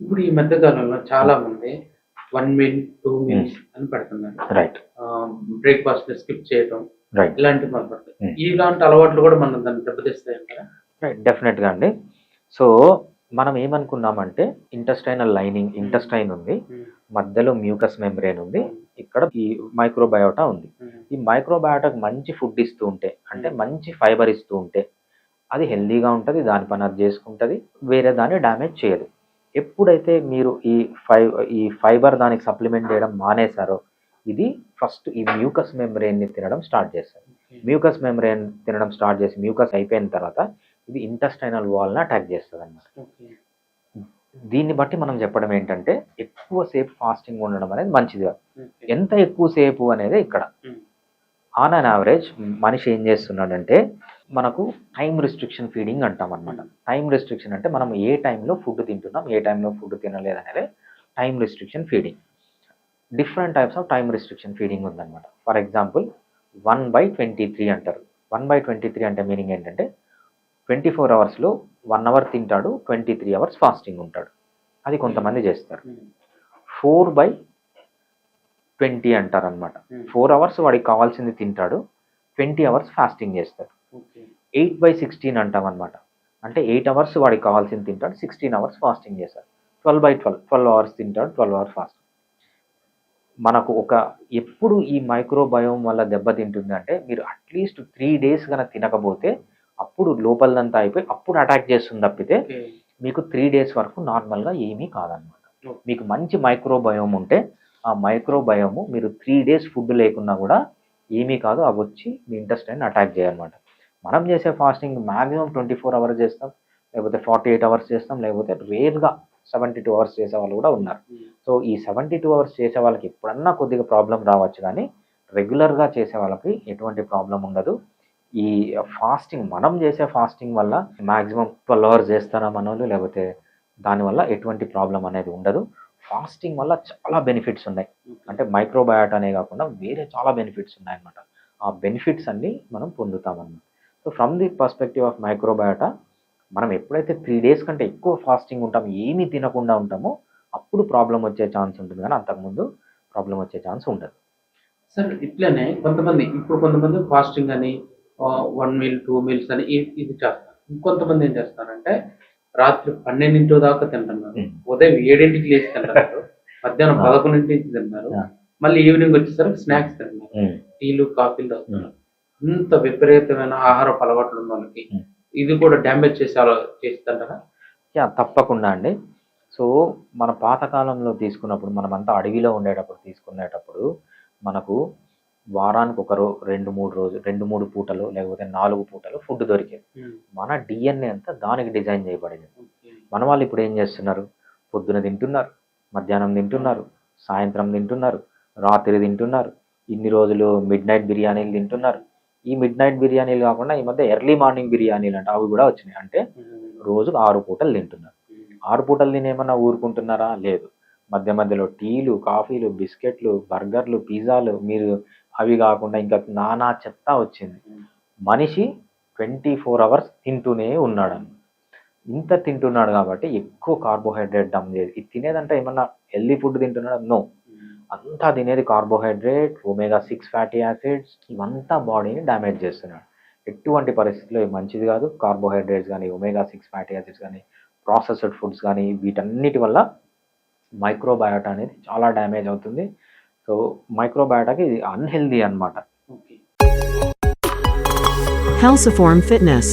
ఇప్పుడు ఈ మధ్య కాలంలో చాలా మంది వన్ మీల్ టూ మీల్స్ అని పెడుతున్నారు. రైట్ బ్రేక్ఫాస్ట్ స్కిప్ చేయడం రైట్ ఇలాంటివి మనం పడతాయి Hmm. ఇలాంటి అలవాట్లు కూడా మనం దాన్ని దెబ్బతీస్తాయి రైట్ డెఫినెట్గా అండి. సో మనం ఏమనుకున్నామంటే ఇంటెస్టైనల్ లైనింగ్ ఇంటెస్టైన్ ఉంది. మధ్యలో మ్యూకస్ మెంబ్రేన్ ఉంది. ఇక్కడ ఈ మైక్రోబయోటా ఉంది. ఈ మైక్రోబయోటాకి మంచి ఫుడ్ ఇస్తూ ఉంటే అంటే మంచి ఫైబర్ ఇస్తూ ఉంటే అది హెల్దీగా ఉంటుంది దాని పని అది చేసుకుంటుంది వేరే దాన్ని డ్యామేజ్ చేయదు. ఎప్పుడైతే మీరు ఈ ఫై ఈ ఫైబర్ దానికి సప్లిమెంట్ చేయడం మానేశారో ఇది ఫస్ట్ ఈ మ్యూకస్ మెంబ్రెయిన్ని తినడం స్టార్ట్ చేస్తారు మ్యూకస్ మెంబ్రెయిన్ తినడం స్టార్ట్ చేసి మ్యూకస్ అయిపోయిన తర్వాత ఇది ఇంటెస్టైనల్ వాల్ని అటాక్ చేస్తుంది అన్నమాట దీన్ని బట్టి మనం చెప్పడం ఏంటంటే ఎక్కువసేపు ఫాస్టింగ్ ఉండడం అనేది మంచిది కాదు. ఎంత ఎక్కువసేపు అనేది ఇక్కడ. ఆన్ అన్ యావరేజ్ మనిషి ఏం చేస్తున్నాడంటే మనకు టైం రిస్ట్రిక్షన్ ఫీడింగ్ అంటాం అనమాట టైం రిస్ట్రిక్షన్ అంటే మనం ఏ టైంలో ఫుడ్ తింటున్నాం ఏ టైంలో ఫుడ్ తినలేదు అనేది time restriction feeding different types of time restriction feeding ఉందన్నమాట. For example one by twenty three అంటారు. వన్ బై ట్వంటీ త్రీ అంటే మీనింగ్ ఏంటంటే ట్వంటీ ఫోర్ అవర్స్లో వన్ అవర్ తింటాడు ట్వంటీ త్రీ అవర్స్ ఫాస్టింగ్ ఉంటాడు. అది కొంతమంది చేస్తారు. ఫోర్ బై ట్వంటీ అంటారు అనమాట ఫోర్ అవర్స్ వాడికి కావాల్సింది తింటాడు. ట్వంటీ అవర్స్ ఫాస్టింగ్ చేస్తాడు. ఎయిట్ బై సిక్స్టీన్ అంటాం అనమాట అంటే ఎయిట్ అవర్స్ వాడికి కావాల్సింది తింటాడు సిక్స్టీన్ అవర్స్ ఫాస్టింగ్ చేస్తాడు. Twelve by twelve twelve hours తింటాడు ట్వెల్వ్ అవర్స్ ఫాస్టింగ్. మనకు ఒక ఎప్పుడు ఈ మైక్రోబయోమ్ వల్ల దెబ్బతింటుంది అంటే మీరు అట్లీస్ట్ త్రీ డేస్ కనుక తినకపోతే అప్పుడు లోపలదంతా అయిపోయి అప్పుడు అటాక్ చేస్తుంది తప్పితే మీకు త్రీ డేస్ వరకు నార్మల్గా ఏమీ కాదనమాట మీకు మంచి మైక్రోబయోమ్ ఉంటే ఆ మైక్రోబయోము మీరు త్రీ డేస్ ఫుడ్ లేకున్నా కూడా ఏమీ కాదు అవి వచ్చి మీ ఇంటెస్టైన్ అటాక్ చేయనమాట మనం చేసే fasting maximum twenty four hours చేస్తాం లేకపోతే ఫార్టీ ఎయిట్ అవర్స్ చేస్తాం లేకపోతే రేర్గా సెవెంటీ టూ అవర్స్ చేసే వాళ్ళు కూడా ఉన్నారు. సో ఈ సెవెంటీ టూ అవర్స్ చేసే వాళ్ళకి ఎప్పుడన్నా కొద్దిగా ప్రాబ్లం రావచ్చు కానీ రెగ్యులర్గా చేసే వాళ్ళకి ఎటువంటి ప్రాబ్లం ఉండదు. ఈ ఫాస్టింగ్ మనం చేసే ఫాస్టింగ్ వల్ల మ్యాక్సిమం ట్వెల్వ్ అవర్స్ చేస్తారా మన వాళ్ళు లేకపోతే దానివల్ల ఎటువంటి ప్రాబ్లం అనేది ఉండదు. ఫాస్టింగ్ వల్ల చాలా బెనిఫిట్స్ ఉన్నాయి. అంటే మైక్రోబయాట్ అనే కాకుండా వేరే చాలా బెనిఫిట్స్ ఉన్నాయన్నమాట. ఆ బెనిఫిట్స్ అన్ని మనం పొందుతామన్నమాట. So from the perspective of microbiota మనం ఎప్పుడైతే త్రీ డేస్ కంటే ఎక్కువ ఫాస్టింగ్ ఉంటామో ఏమీ తినకుండా ఉంటామో అప్పుడు ప్రాబ్లం వచ్చే ఛాన్స్ ఉంటుంది. కానీ అంతకుముందు ప్రాబ్లం వచ్చే ఛాన్స్ ఉండదు. సార్ ఇట్లనే కొంతమంది ఇప్పుడు కొంతమంది ఫాస్టింగ్ అని వన్ మీల్ టూ మీల్స్ అని ఇది చేస్తారు. ఇంకొంతమంది ఏం చేస్తారంటే రాత్రి పన్నెండింటి దాకా తింటున్నారు. ఉదయం ఏడింటికి లేచి తింటున్నారు. మధ్యాహ్నం. పదకొండింటికి తింటున్నారు. Yeah. మళ్ళీ ఈవినింగ్ వచ్చేసరికి స్నాక్స్ తింటున్నారు. టీలు కాఫీలు తాగుతున్నారు ఇంత విపరీతమైన ఆహారపు అలవాట్లు ఉన్న వాళ్ళకి. ఇది కూడా డ్యామేజ్ చేసే చేస్తుంటారా? యా తప్పకుండా అండి. సో మన పాతకాలంలో తీసుకున్నప్పుడు మనమంతా అడవిలో ఉండేటప్పుడు తీసుకునేటప్పుడు మనకు వారానికి ఒక రో రెండు మూడు రోజు రెండు మూడు పూటలు లేకపోతే నాలుగు పూటలు ఫుడ్ దొరికేది మన డిఎన్ఏ అంతా దానికి డిజైన్ చేయబడింది. మన వాళ్ళు ఇప్పుడు ఏం చేస్తున్నారు? పొద్దున తింటున్నారు మధ్యాహ్నం తింటున్నారు సాయంత్రం తింటున్నారు రాత్రి తింటున్నారు ఇన్ని రోజులు మిడ్ నైట్ బిర్యానీలు తింటున్నారు. ఈ మిడ్ నైట్ బిర్యానీలు కాకుండా ఈ మధ్య ఎర్లీ మార్నింగ్ బిర్యానీలు అంటే అవి కూడా వచ్చినాయి. అంటే రోజుకు ఆరు పూటలు తింటున్నారు. ఆరు పూటలు తినేమన్నా ఊరుకుంటున్నారా? లేదు. మధ్య మధ్యలో టీలు కాఫీలు బిస్కెట్లు బర్గర్లు పిజ్జాలు మీరు అవి కాకుండా ఇంకా నానా చెత్త వచ్చింది. మనిషి ట్వంటీ ఫోర్ అవర్స్ తింటూనే ఉన్నాడు. అన్న ఇంత తింటున్నాడు కాబట్టి ఎక్కువ కార్బోహైడ్రేట్ డమ్ చేయదు ఇది తినేదంటే ఏమన్నా హెల్దీ ఫుడ్ తింటున్నాడు? నో అంతా తినేది carbohydrate omega six fatty acids ఇవంతా బాడీని డ్యామేజ్ చేస్తున్నాడు. ఎటువంటి పరిస్థితుల్లో మంచిది కాదు. కార్బోహైడ్రేట్స్ కానీ ఒమేగా సిక్స్ ఫ్యాటీ యాసిడ్స్ కానీ ప్రాసెస్డ్ ఫుడ్స్ కానీ వీటన్నిటి వల్ల మైక్రోబయోటా అనేది చాలా డ్యామేజ్ అవుతుంది. సో మైక్రోబయోటాకి ఇది అన్హెల్దీ అన్నమాట ఓకే Halciform Fitness.